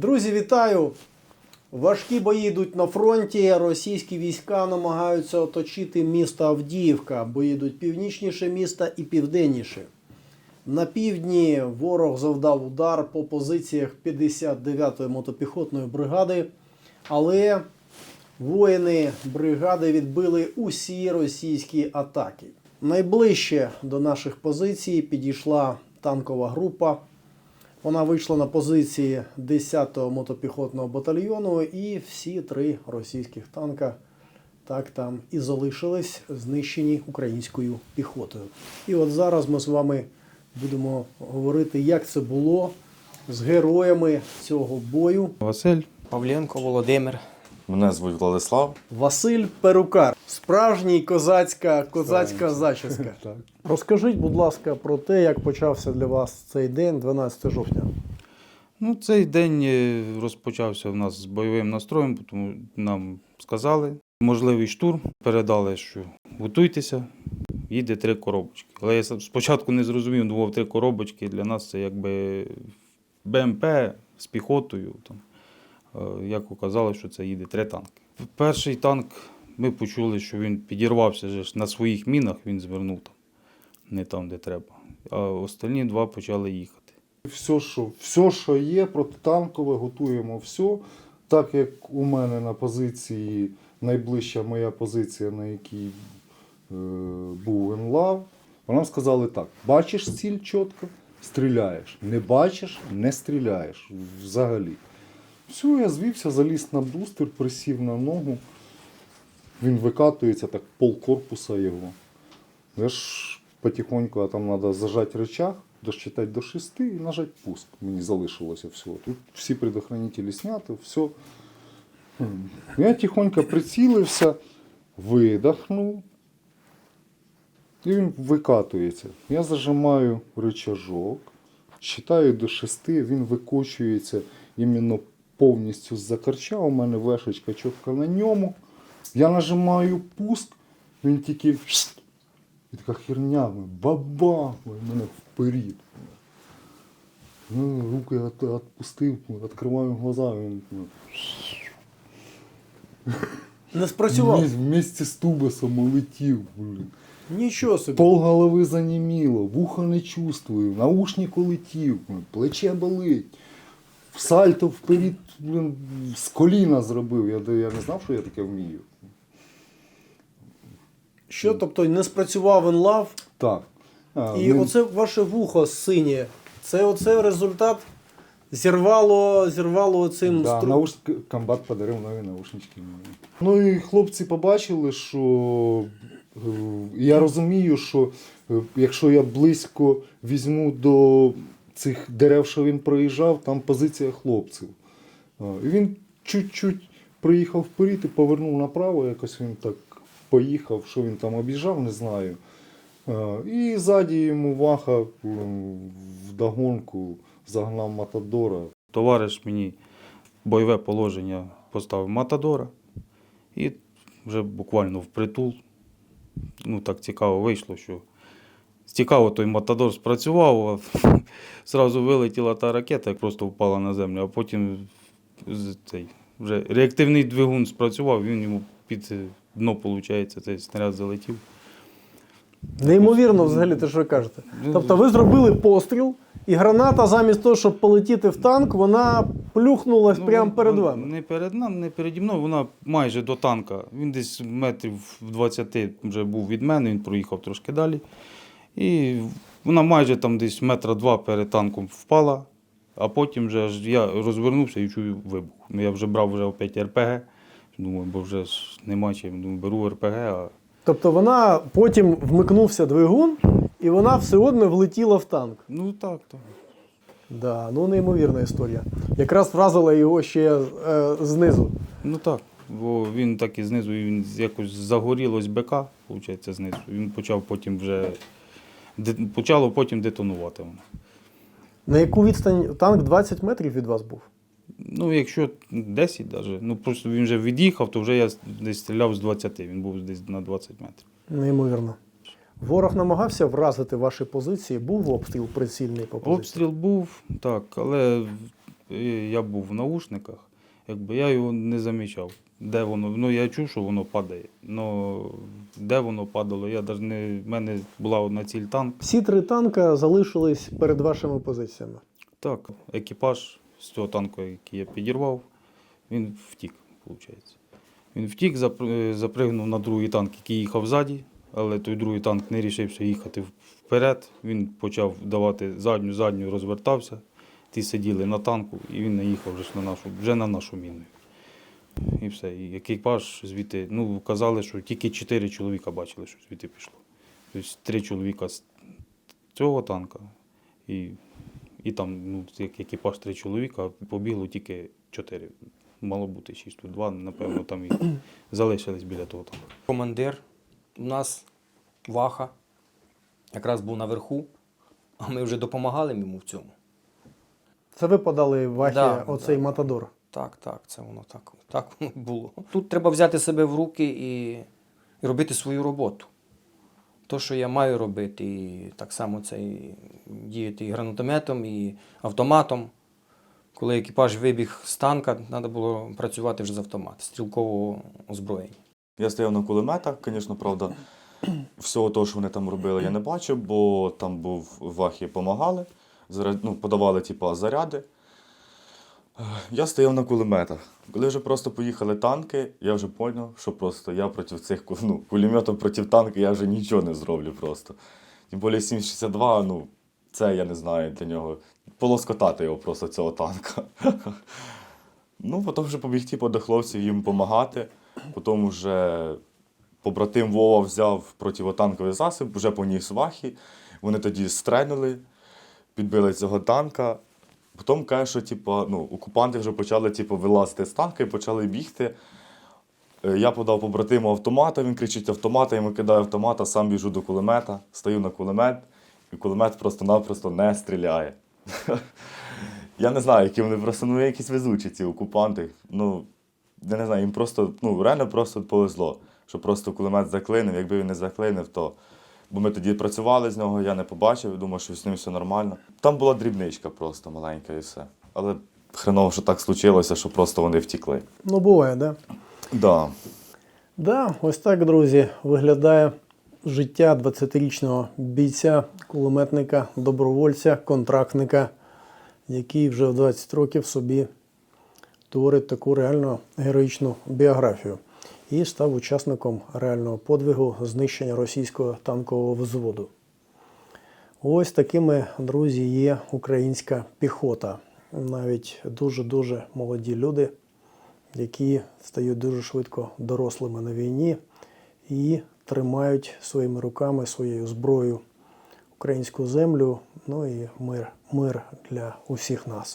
Друзі, вітаю! Важкі бої йдуть на фронті. Російські війська намагаються оточити місто Авдіївка, бої йдуть північніше міста і південніше. На півдні ворог завдав удар по позиціях 59-ї мотопіхотної бригади, але воїни бригади відбили усі російські атаки. Найближче до наших позицій підійшла танкова група. Вона вийшла на позиції 10-го мотопіхотного батальйону, і всі три російських танка так там і залишились знищені українською піхотою. І от зараз ми з вами будемо говорити, як це було з героями цього бою. Василь, Павленко Володимир. Мене звуть Владислав. Василь Перукар, справжній козацька козацька зачіска. Розкажіть, будь ласка, про те, як почався для вас цей день, 12 жовтня. ну цей день е, розпочався в нас з бойовим настроєм, тому нам сказали можливий штурм. Передали, що готуйтеся, їде три коробочки. Але я спочатку не зрозумів, думав, три коробочки для нас це якби БМП з піхотою. Там. Е, Як оказалось, що це їде три танки. Перший танк ми почули, що він підірвався ж на своїх мінах, він звернув там, не там, де треба. А остальні два почали їхати. Все, що, все, що є, протитанкове, готуємо все. Так як у мене на позиції, найближча моя позиція, на якій е, був Енлав, нам сказали так: бачиш ціль чітко, стріляєш. Не бачиш, не стріляєш взагалі. Все, я звівся, заліз на бустер, присів на ногу. Він викатується так, пол корпуса його. Я ж потихоньку, а там треба зажати рычаг, досчитати до 6 і нажати пуск. Мені залишилося всього. Тут всі предохранителі зняті, все. Я тихонько прицілився, видохнув. І він викатується. Я зажимаю рычажок, считаю до 6, він викочується іменно повністю з-за. У мене вешечка чітко на ньому. Я нажимаю пуск, він тільки і така херня, бабах, мене вперед. Ну, руки от, отпустив, відкриваю глаза, він ну, Не спрацював. вместе з тубусом улетів, блін. Нічого собі. Пол голови заніміло, вуха не чувствую, наушник улетів, плече болить. В сальто вперед, блін, з коліна зробив. Я, я не знав, що я таке вмію. Що, тобто не спрацював енлав, Так. А, і ну, оце ваше вухо синє. Це оце результат зірвало, зірвало цим Да, стру- науш... комбат подарив нові наушнички. Ну і хлопці побачили, що е, я розумію, що е, якщо я близько візьму до цих дерев, що він проїжджав, там позиція хлопців. І він чуть-чуть проїхав вперед і повернув направо, якось він так поїхав, що він там об'їжджав, не знаю. І ззаді йому ваха вдогонку загнав Матадора. Товариш мені бойове положення поставив Матадора і вже буквально впритул. Ну так цікаво вийшло, що цікаво той Матадор спрацював, а зразу вилетіла та ракета, як просто впала на землю, а потім цей, вже реактивний двигун спрацював, він йому під дно, виходить, цей снаряд залетів. Неймовірно, взагалі, те, що ви кажете. Ну, Тобто ви зробили постріл, і граната, замість того, щоб полетіти в танк, вона плюхнулась Ну, прямо перед вами. Не перед нами, не переді мною, вона майже до танка. Він десь метрів 20 вже був від мене, він проїхав трошки далі. І вона майже там десь метра два перед танком впала, а потім вже аж я розвернувся і чую вибух. Ну, Я вже брав вже опять РПГ. Думаю, бо вже нема чим. Думаю, беру РПГ, а Тобто вона потім вмикнувся двигун, і вона все одно влетіла в танк. ну так, так. Да, ну неймовірна історія. Якраз вразила його ще е, знизу. Ну так. Бо він так і знизу він якось загорілось БК, виходить, знизу. Він почав потім вже почало потім детонувати воно. На яку відстань танк 20 метрів від вас був? Ну, якщо 10 навіть, ну просто він вже від'їхав, то вже я десь стріляв з 20, він був десь на 20 метрів. Неймовірно. Ворог намагався вразити ваші позиції, був обстріл прицільний по позиції? Обстріл був, так, але Я був в наушниках, якби я його не замічав. Де воно? Ну я чув, що воно падає. але де воно падало, я навіть не. в мене була одна ціль танк. Всі три танка залишились перед вашими позиціями. Так, екіпаж з цього танку, який я підірвав, він втік, виходить. Він втік, е, запригнув на другий танк, який їхав ззаді, але той другий танк не рішився їхати вперед. Він почав давати задню, задню розвертався. Ті сиділи на танку, і він наїхав вже на нашу, вже на нашу міну. І все. І екіпаж звідти, ну, казали, що тільки чотири чоловіка бачили, що звідти пішло. Тобто три чоловіка з цього танка і і там, ну, як екіпаж три чоловіка, а побігло тільки чотири. Мало бути шість. Тут два, напевно, там і залишились біля того танку. Командир у нас Ваха, якраз був наверху, а ми вже допомагали йому в цьому. Це ви подали Вахі Да, оцей да. матадор. Так, так, це воно так, так воно було. Тут треба взяти себе в руки і, і робити свою роботу. То, що я маю робити, і так само це і діяти і гранатометом, і автоматом. Коли екіпаж вибіг з танка, треба було працювати вже з автомата, стрілкового озброєння. Я стояв на кулеметах, звісно, правда. Всього того, що вони там робили, я не бачив, бо там був вахи допомагали, ну, подавали типу, заряди. Я стояв на кулеметах. Коли вже просто поїхали танки, я вже зрозумів, що просто я проти цих ну, пулеметів проти танка я вже нічого не зроблю просто. Тим більше 762, ну, це я не знаю для нього. Полоскотати його просто цього танка. Ну, потім вже побіг типу, до хлопців їм допомагати. Потім вже побратим Вова взяв противотанковий засіб, вже поніс вахи. Вони тоді стрельнули, підбили цього танка. Потім каже, що типу, ну, окупанти вже почали типу, вилазити з танка і почали бігти. Е, Я подав побратиму автомата, він кричить автомата, я йому кидаю автомата, сам біжу до кулемета, стою на кулемет, і кулемет просто-напросто не стріляє. Я не знаю, які вони просто ну, якісь везучі ці окупанти. Ну, я не знаю, їм просто, ну, реально просто повезло, що просто кулемет заклинив. Якби він не заклинив, то. Бо ми тоді працювали з нього, я не побачив, думав, що з ним все нормально. Там була дрібничка просто маленька і все. Але хреново, що так случилося, що просто вони втікли. Ну, буває, да? Да. Да, ось так, друзі, виглядає життя 20-річного бійця, кулеметника, добровольця, контрактника, який вже в 20 років собі творить таку реально героїчну біографію і став учасником реального подвигу знищення російського танкового взводу. Ось такими, друзі, є українська піхота. Навіть дуже-дуже молоді люди, які стають дуже швидко дорослими на війні і тримають своїми руками, своєю зброєю українську землю, ну і мир, мир для усіх нас.